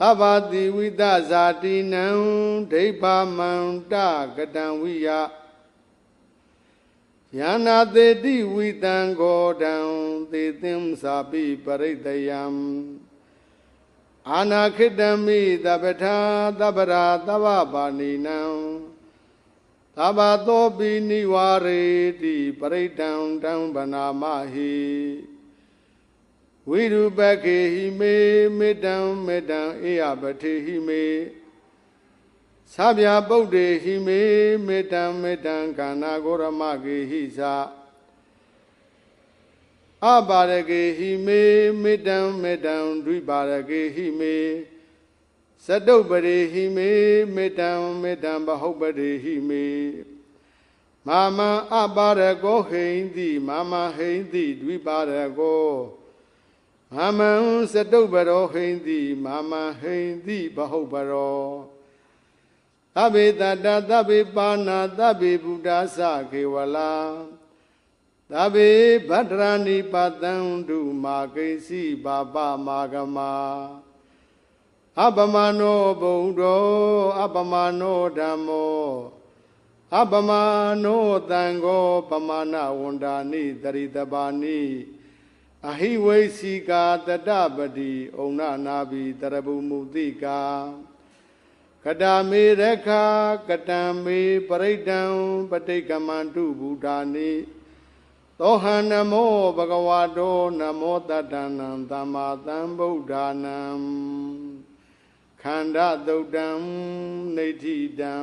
သဗ္ဗတိဝိသဇာတိနံဒိဗ္ဗမန္တကတံဝိယယန္နာတေတိဝိတံဂောဒံသေသင်္စာပိပရိတယံအာနာခိတံမိတပ္ပထာတပ္ပရာတဗ္ဗပါဏိနံသဗ္ဗသောပိနိဝါရေတိပရိတံတံဗနာမဟိ ဝိရုပကေဟိမေမေတ္တံမေတ္တံအေယပတိဟိမေသဗျာပုဒ္ဒေဟိမေမေတ္တံမေတ္တံခန္ဓာကိုရမကေဟိသာအပါရကေဟိမေမေတ္တံမေတ္တံဒွိပါရကေဟိမေသတုပ္ပရေဟိမေမေတ္တံမေတ္တံဘဟုပ္ပရေဟိမေမာမံအပါရကောဟိန္တိမာမဟိန္တိဒွိပါရကော မမံစတုပ္ပရောဟိန္တိမမဟိန္တိဘဟုတ်ပရောသဗ္ဗေတတ္တသဗ္ဗေပါဏာသဗ္ဗေဗုဒ္ဓသခေဝလာသဗ္ဗေဗတ္တရာဏိပတံဒုမာကိစီဘာပမာဂမအပမနောဘုံတော်အပမနောဓမ္မောအပမနောတံဃောပမာဏဝန္ဒာနိတရိတပါနိ အဟိဝိစီကာတတပတိဩနနာဘိတရဗုမုတိကာကတမေရခာကတံမေပရိဒံပဋိကမန္တုဘုဒ္ဓာနိသောဟံနမောဘဂဝတောနမောတတ္တနံသမ္မာသမ္ဗုဒ္ဓာနံခန္ဓာတုတ်တံနေဋ္ဌိတံ